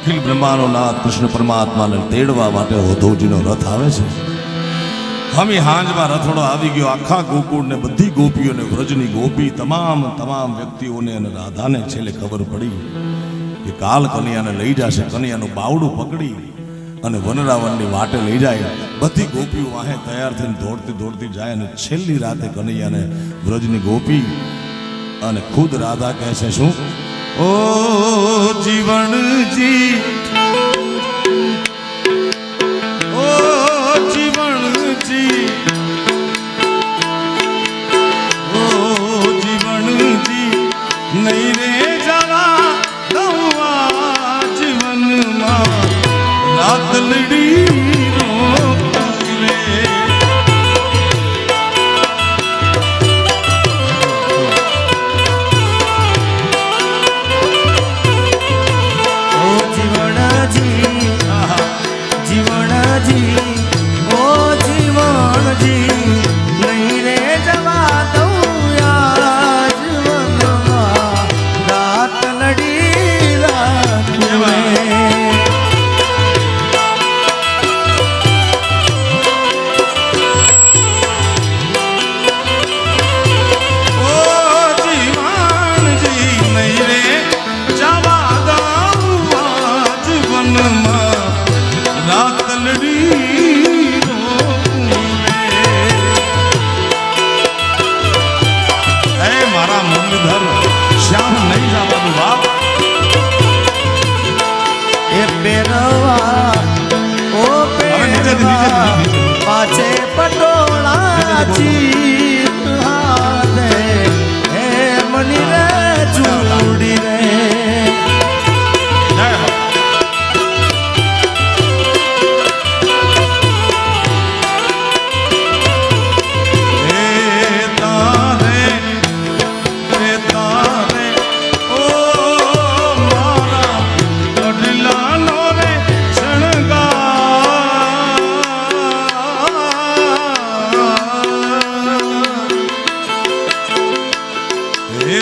અખિલ બ્રહ્માનો નાથ કૃષ્ણ પરમાત્માને તેડવા માટે હોધવજીનો રથ આવે છે. હમી હાંજમાં રથોડો આવી ગયો. આખા ગોકુળને બધી ગોપીઓને વ્રજની ગોપી, તમામ તમામ વ્યક્તિઓને અને રાધાને છેલ્લે ખબર પડી કે કાલ કન્યાને લઈ જશે. કન્યાનું બાવડું પકડી અને વનરાવનની વાટે લઈ જાય. બધી ગોપીઓ વાહે તૈયાર થઈને દોડતી દોડતી જાય અને છેલ્લી રાતે કનૈયાને વ્રજની ગોપી અને ખુદ રાધા કહે છે, શું? ઓ જીવનજી ઓ જીવનજી ઓ જીવનજી નહીં રે દઉં આ જીવનમાં. રાતલડી રોકું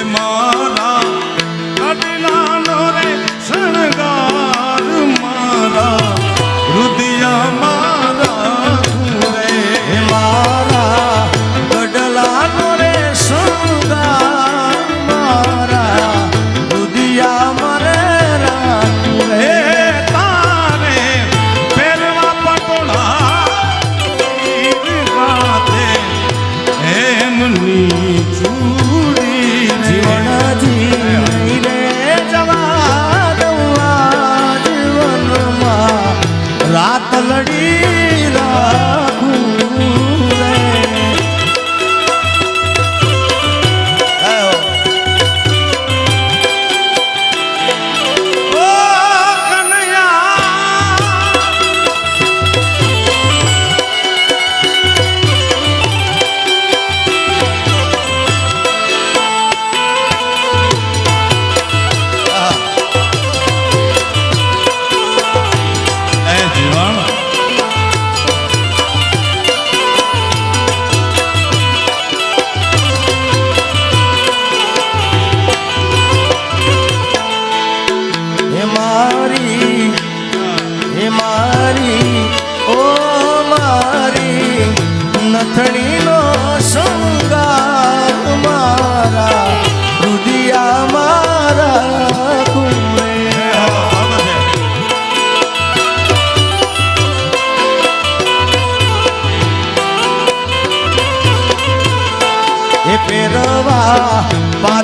મારા કડલાનો રે શણગાર મારા, રુદિયા મારા હે મારા ગડલાનો રે શૃંગાર મારા, રુદિયા મરે રાખું રે. તારે પહેરવા પટોળા એમની ચૂડી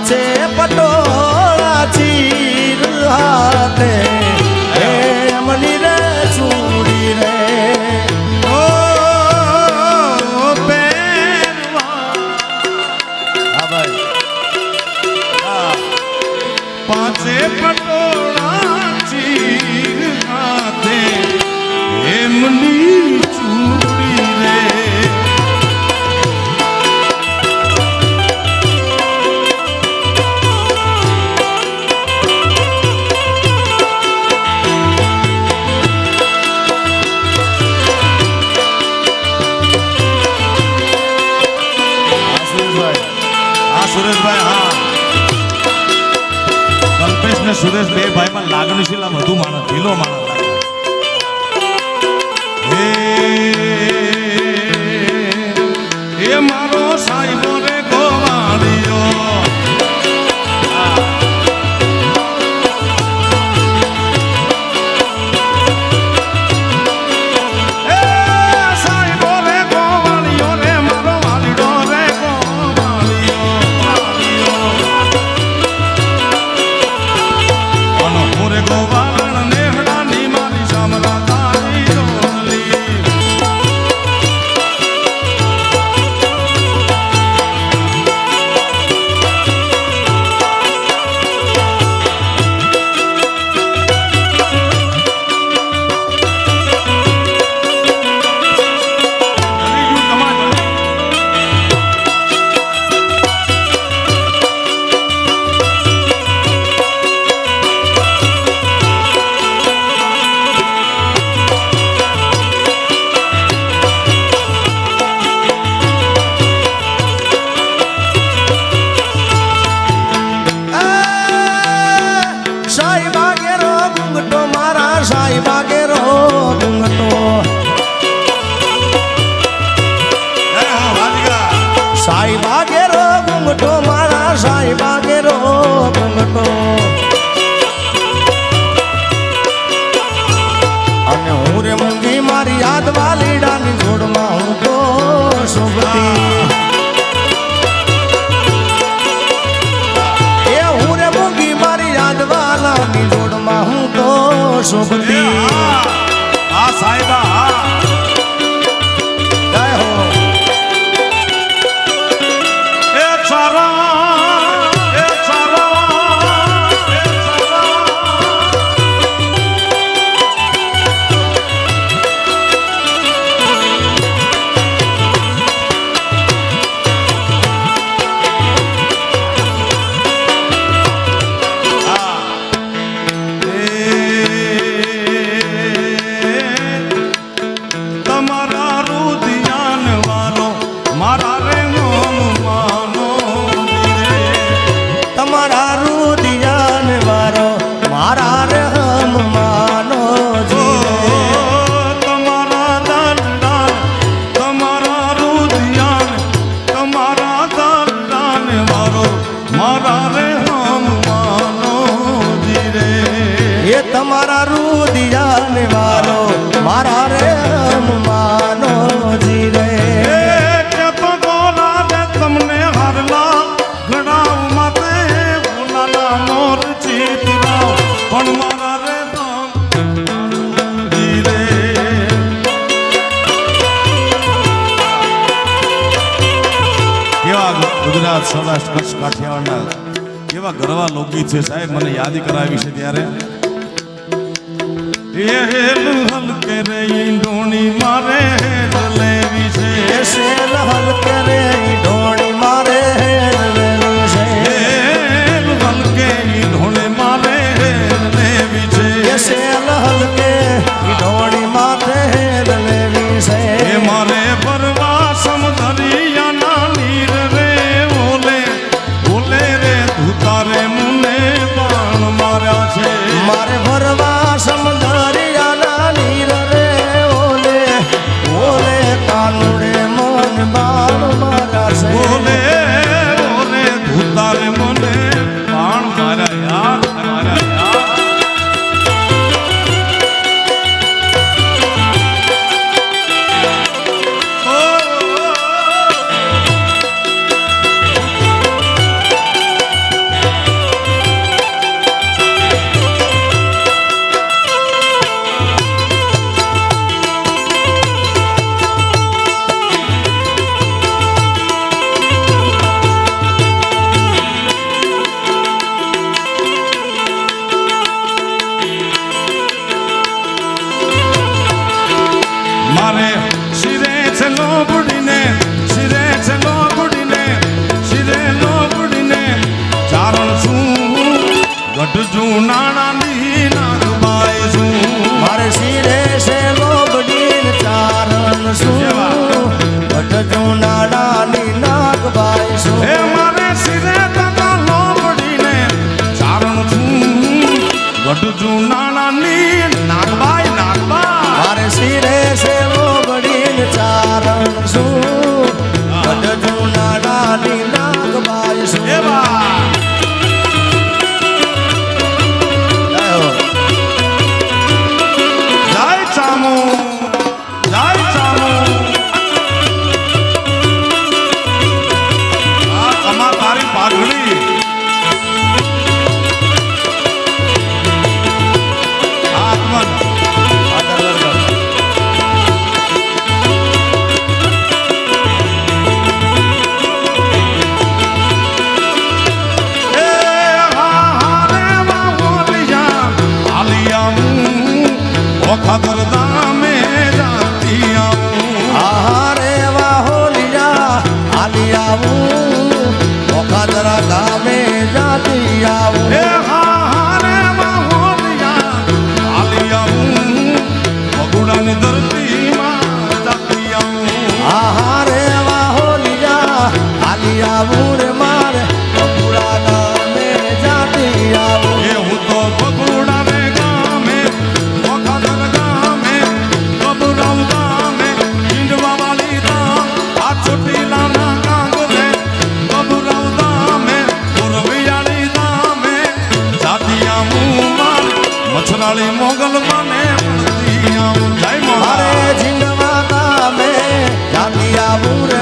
até. ગુજરાત સૌરાષ્ટ્ર કચ્છ કાઠિયાવાડના કેવા ગરવા લોકગીત છે સાહેબ મને યાદ કરાવી છે ત્યારે. એ હેલ મારે હેલ લેવી છે. હેલ ખબર ના sabor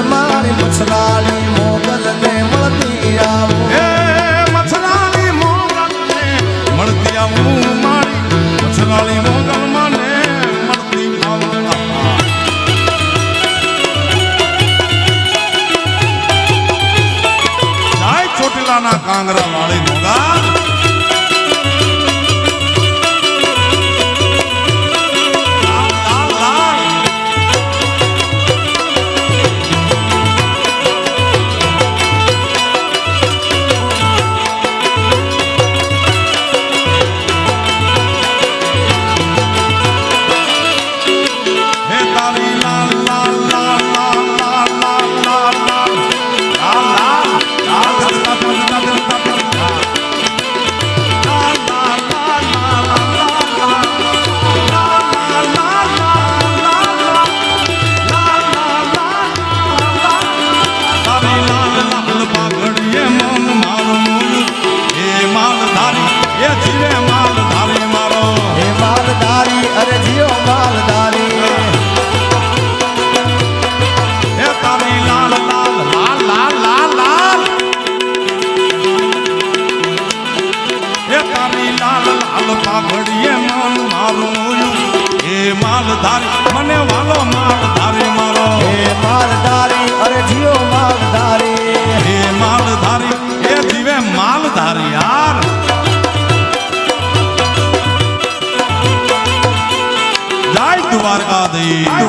માલધારી મને વાલો માલધારી મારો. હે માલધારી અરે જીઓ માલધારી. હે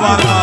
દ્વારકા